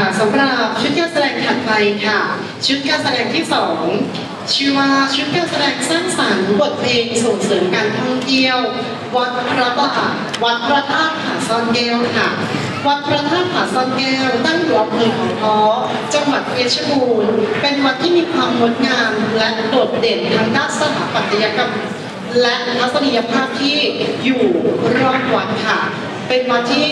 ค่ะสำหรับชุดการแสดงถัดไปค่ะ ชุดการแสดงที่สองชื่อว่าชุดการแสดงสร้างสรรค์บทเพลงส่งเสริมการท่องเที่ยว วัดพระบาทวัดพระธาตุผาซ่อนแก้วค่ะ วัดพระธาตุผาซ่อนแก้วตั้งอยู่อำเภอเขาค้อจังหวัดเพชรบูรณ์เป็นวัดที่มีความงดงามและโดดเด่นทางด้านสถาปัตยกรรมและทัศนียภาพที่อยู่รอบวัดค่ะ เป็นวัดที่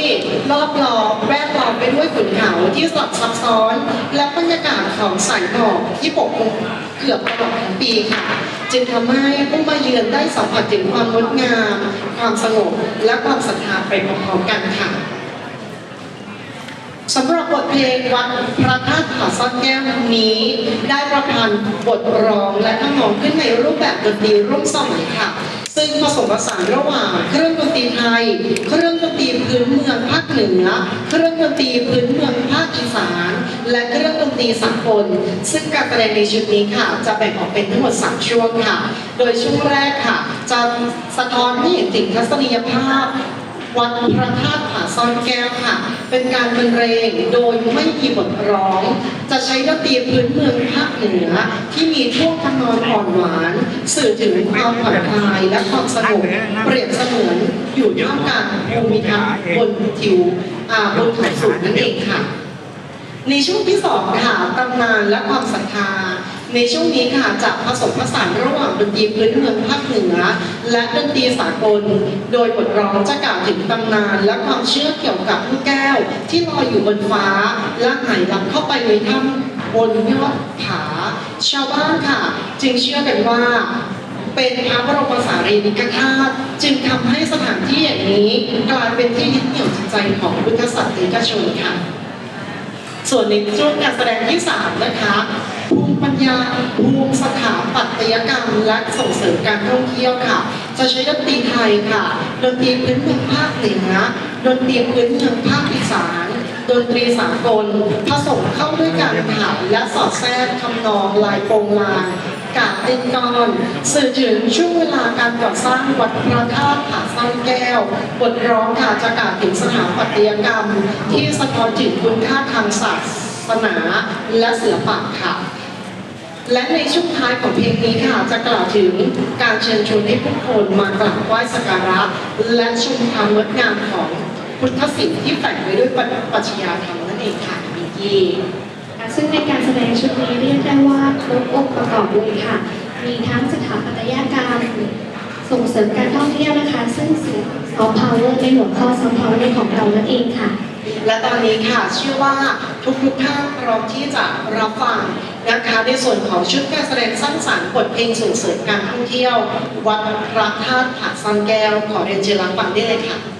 รอบล้อมแวดล้อมไปด้วยขุนเขาที่สลับซับซ้อน และบรรยากาศของสายหมอกที่ปกคลุมเกือบตลอดทั้งปีค่ะ จึงทำให้ผู้มาเยือนได้สัมผัสถึงความงดงาม ความสงบและความศรัทธาไปพร้อมๆกันค่ะสำหรับบทเพลงวัดพระธาตุผาซ่อนแก้วนี้ ได้ประพันธ์บทร้องและทำนองขึ้นในรูปแบบดนตรีร่วมสมัยค่ะ ซึ่งผสมผสานระหว่างเครื่องดนตรีไทย เครื่องดนตรีพื้นเมืองภาคเหนือ เครื่องดนตรีพื้นเมืองภาคอีสาน และเครื่องดนตรีสากล ซึ่งการแสดงในชุดนี้ค่ะ จะแบ่งออกเป็นทั้งหมดสามช่วงค่ะ โดยช่วงแรกค่ะ จะสะท้อนให้เห็นถึงทัศนียภาพวัดพระธาตุ ซ่อนแก้วค่ะ เป็นการบรรเลงโดยไม่มีบทร้อง จะใช้ดนตรีพื้นเมืองภาคเหนือ ที่มีท่วงทำนองอ่อนหวาน สื่อถึงความผ่อนคลายและความสงบเปรียบเสมือนอยู่ท่ามกลางภูมิทัศน์บนทิวอ่าบนเขาสูงนั่นเองค่ะ ในช่วงที่สองค่ะตำนานและความศรัทธา ในช่วงนี้ค่ะจะผสมผสานระหว่างดนตรีพื้นเมืองภาคเหนือ และดนตรีสากล โดยบทร้องจะกล่าวถึงตำนาน และความเชื่อเกี่ยวกับลูกแก้ว ที่ลอยอยู่บนฟ้า และหายลับเข้าไปในถ้ำบนยอดผา ชาวบ้านค่ะ จึงเชื่อกันว่าเป็นพระบรมสารีริกธาตุจึงทำให้สถานที่อย่างนี้กลายเป็นที่ยึดเหนี่ยวจิตใจของพุทธศาสนิกชนค่ะ ส่วนในช่วงการแสดงที่ 3 นะคะ มิปัญญาภูมิสถาปัตยกรรม และส่งเสริมการท่องเที่ยวค่ะ จะใช้ดนตรีไทยค่ะ ดนตรีพื้นเมืองภาคเหนือดนตรีพื้นเมืองภาคอีสานดนตรีสากลผสมเข้าด้วยกันค่ะและสอดแทรกทำนองลายโปงลางกาบเต้นกอนสื่อถึงช่วงเวลาการก่อสร้างวัดพระธาตุผาซ่อนแก้ว บทร้องค่ะจะกล่าวถึงสถาปัตยกรรม ที่สะท้อนถึงคุณค่าทางศาสนาและศิลปะค่ะ และในช่วงท้ายของเพลงนี้ค่ะจะกล่าวถึงการเชิญชวนให้ผู้คนมากราบไหว้สักการะ และชมความงดงามของพุทธศิลป์ที่แฝงไว้ด้วยปัจจัยธรรมนั่นเองค่ะมิกกี้ซึ่งในการแสดงชุดนี้เรียกได้ว่าครบองค์ประกอบเลยค่ะ มีทั้งสถาปัตยกรรมส่งเสริมการท่องเที่ยวนะคะ ซึ่งซอฟต์พาวเวอร์ในหัวข้อซอฟต์พาวเวอร์ของเรานั่นเองค่ะ และตอนนี้ค่ะเชื่อว่าทุกทุกๆท่านพร้อมที่จะรับฟัง นะคะในส่วนของชุดการแสดงสร้างสรรค์บทเพลงส่งเสริมการท่องเที่ยว วัดพระธาตุผาซันแก้วขอเรียนเชิญรับฟังได้เลยค่ะ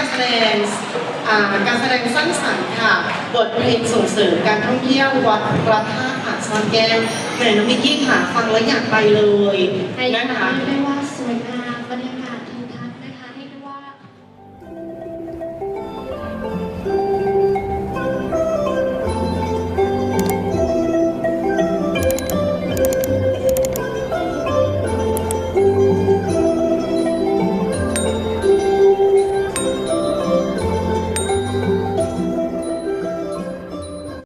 การแสดงอ่าการแสดงสร้างสรรค์ค่ะ บทเพลงส่งเสริมการท่องเที่ยววัดพระธาตุหาดซ่อนแก้วแหม่น้องมิกกี้ค่ะ ฟังแล้วอยากไปเลยให้นะคะเรียกได้ว่า